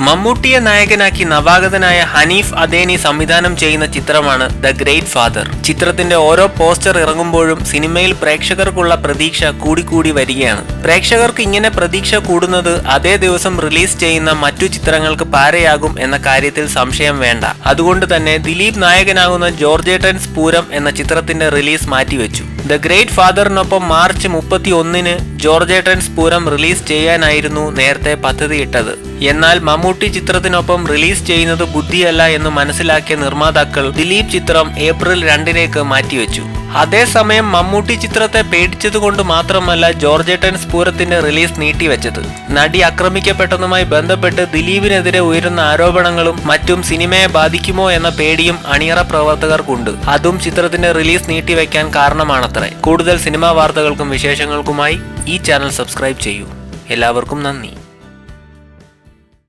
മമ്മൂട്ടിയെ നായകനാക്കി നവാഗതനായ ഹനീഫ് അദേനി സംവിധാനം ചെയ്യുന്ന ചിത്രമാണ് ദ ഗ്രേറ്റ് ഫാദർ. ചിത്രത്തിന്റെ ഓരോ പോസ്റ്റർ ഇറങ്ങുമ്പോഴും സിനിമയിൽ പ്രേക്ഷകർക്കുള്ള പ്രതീക്ഷ കൂടിക്കൂടി വരികയാണ്. പ്രേക്ഷകർക്ക് ഇങ്ങനെ പ്രതീക്ഷ കൂടുന്നത് അതേ ദിവസം റിലീസ് ചെയ്യുന്ന മറ്റു ചിത്രങ്ങൾക്ക് പാരയാകും എന്ന കാര്യത്തിൽ സംശയം വേണ്ട. അതുകൊണ്ട് തന്നെ ദിലീപ് നായകനാകുന്ന ജോർജേട്ടൻസ് പൂരം എന്ന ചിത്രത്തിന്റെ റിലീസ് മാറ്റിവെച്ചു. ദ ഗ്രേറ്റ് ഫാദറിനൊപ്പം മാർച്ച് മുപ്പത്തി ഒന്നിന് ജോർജേട്ടൻസ് പൂരം റിലീസ് ചെയ്യാനായിരുന്നു നേരത്തെ പദ്ധതിയിട്ടത്. എന്നാൽ മമ്മൂട്ടി ചിത്രത്തിനൊപ്പം റിലീസ് ചെയ്യുന്നത് ബുദ്ധിയല്ല എന്ന് മനസ്സിലാക്കിയ നിർമ്മാതാക്കൾ ദിലീപ് ചിത്രം ഏപ്രിൽ രണ്ടിലേക്ക് മാറ്റിവെച്ചു. അതേസമയം മമ്മൂട്ടി ചിത്രത്തെ പേടിച്ചതുകൊണ്ട് മാത്രമല്ല ജോർജേട്ടൻസ് പൂരത്തിന്റെ റിലീസ് നീട്ടിവെച്ചത്. നടി ആക്രമിക്കപ്പെട്ടതുമായി ബന്ധപ്പെട്ട് ദിലീപിനെതിരെ ഉയരുന്ന ആരോപണങ്ങളും മറ്റും സിനിമയെ ബാധിക്കുമോ എന്ന പേടിയും അണിയറ പ്രവർത്തകർക്കുണ്ട്. അതും ചിത്രത്തിന്റെ റിലീസ് നീട്ടിവെക്കാൻ കാരണമാണത്രേ. കൂടുതൽ സിനിമാ വാർത്തകൾക്കും വിശേഷങ്ങൾക്കുമായി ഈ ചാനൽ സബ്സ്ക്രൈബ് ചെയ്യൂ. എല്ലാവർക്കും നന്ദി.